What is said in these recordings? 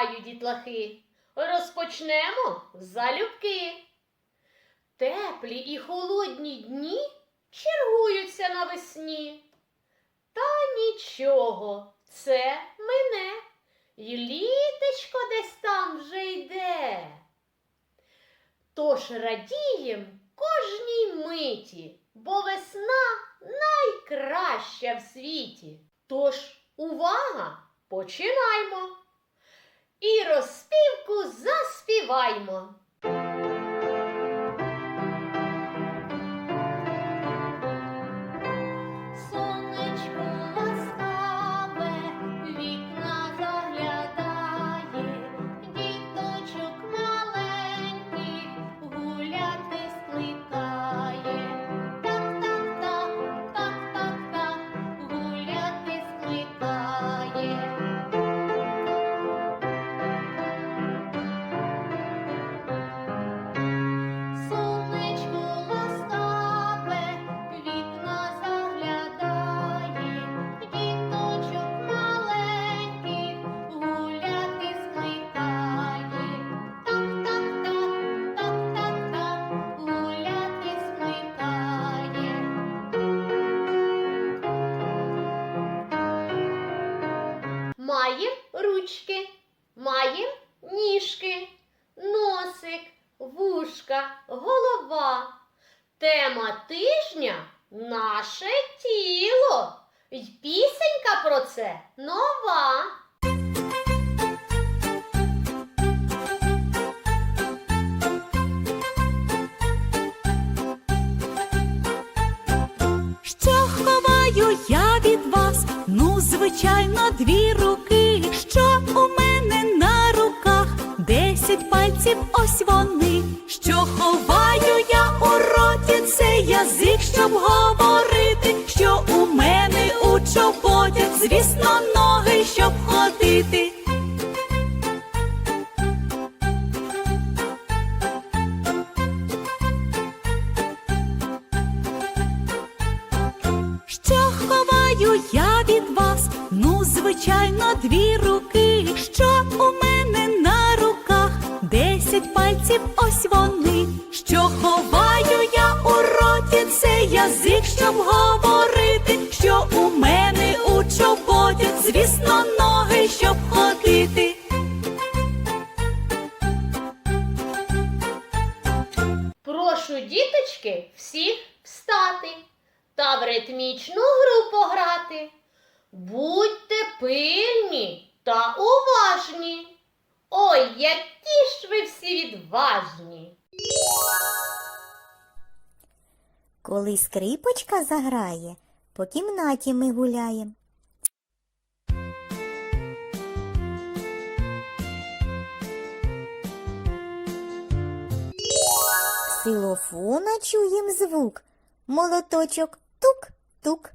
гукаю дітлахи. Розпочнемо залюбки. Теплі і холодні дні чергуються навесні. Та нічого, це мене, і літечко десь там вже йде. Тож радієм кожній миті, бо весна найкраща в світі. Тож увага, починаймо. І розпівку заспіваймо. Маєм ручки, маєм ніжки, носик, вушка, голова. Тема тижня наше тіло. І пісенька про це нова. Що ховаю я від вас? Ну, звичайно, дві руки. Вони. Що ховаю я у роті? Це язик, щоб говорити. Що у мене у чоботях? Звісно, ноги, щоб ходити. Що ховаю я від вас? Ну, звичайно, дві руки. Пальців, ось вони. Що ховаю я у роті? Це язик, щоб говорити. Що у мене у чоботях? Звісно, ноги, щоб ходити. Прошу діточки всіх встати та в ритмічну гру пограти. Будьте пильні та уважні. Ой, які ж ви всі відважні! Коли скрипочка заграє, по кімнаті ми гуляєм. Силофона чуєм звук, молоточок тук-тук.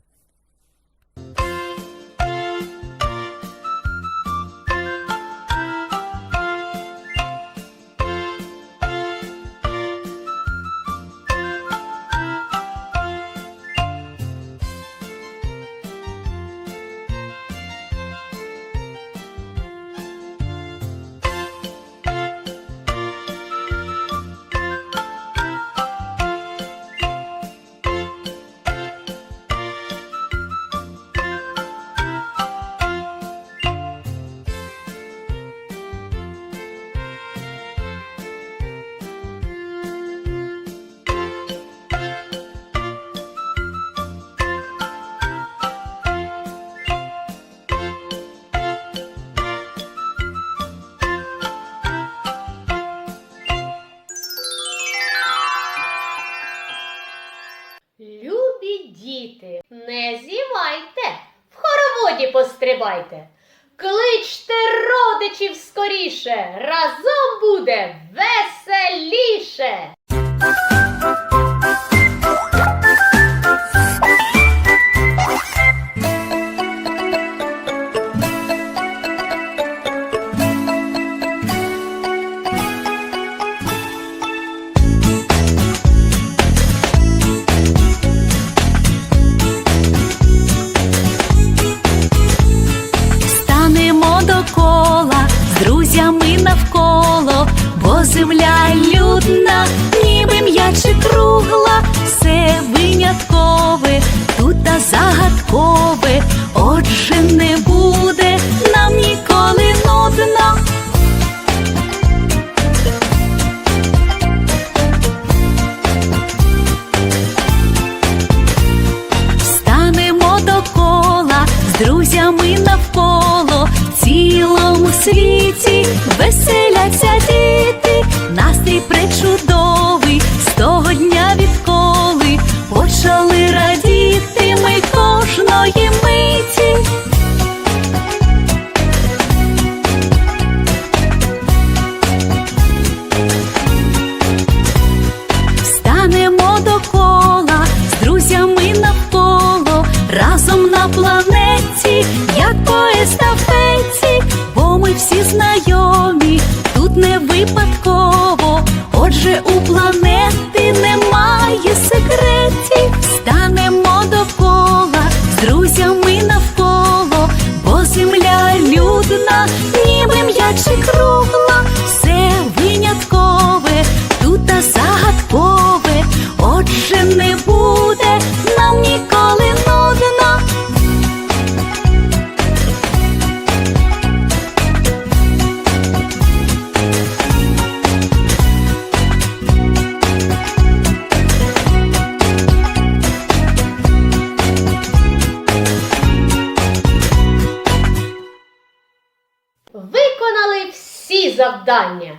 Пострибайте. Кличте родичів скоріше, разом буде веселіше. загуби, отже не буде нам ніколи нудно. Станемо до кола з друзями навколо, в цілому світі веселі. у планету. всі завдання.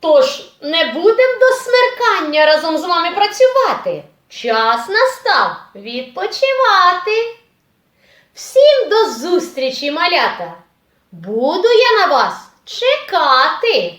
Тож не будемо до смеркання разом з вами працювати. Час настав відпочивати. Всім до зустрічі, малята! Буду я на вас чекати!